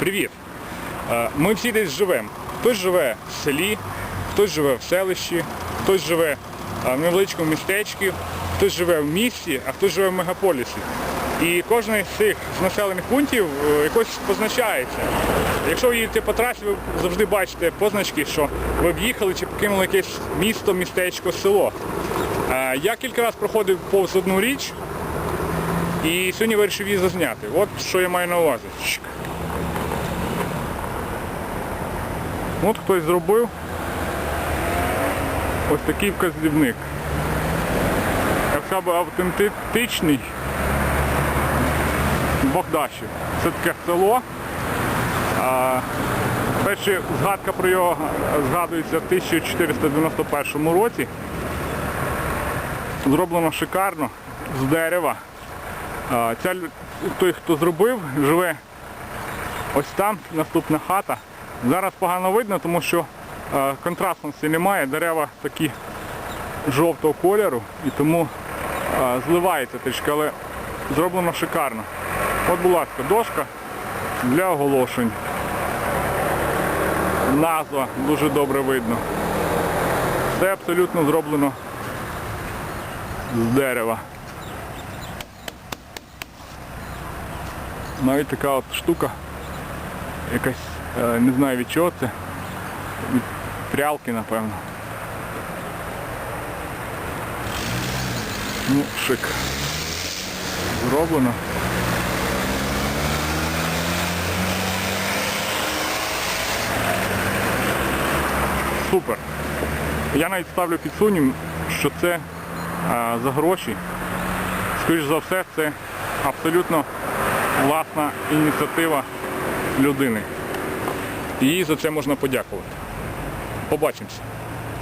Привіт! Е, Ми всі десь живемо. Хтось живе в селі, хтось живе в селищі, хтось живе е, в невеличкому містечку, хтось живе в місті, а хтось живе в мегаполісі. І кожен з цих населених пунктів е, якось позначається. Якщо ви їдете по трасі, ви завжди бачите позначки, що ви в'їхали чи покинули якесь місто, містечко, село. Я кілька разів проходив повз одну річ і сьогодні вирішив її зазняти. От що я маю на увазі. От хтось зробив ось такий вказівник. Я б автентичний Богдашів. Це таке село. Перша згадка про його згадується в 1491 році. Зроблено шикарно з дерева. Ця, той, хто зробив, живе ось там, наступна хата. Зараз погано видно, тому що е, контрастності немає, дерева такі жовтого кольору і тому е, зливається трішки, але зроблено шикарно. От, будь ласка, дошка для оголошень. Назва дуже добре видно. Все абсолютно зроблено з дерева. Навіть така от штука, якась, не знаю від чого це, від прялки, напевно. Ну, шик. Зроблено. Супер. Я навіть ставлю під сумнів, що це а, за гроші. Скоріш за все, це абсолютно власна ініціатива людини. І за це можна подякувати. Побачимося.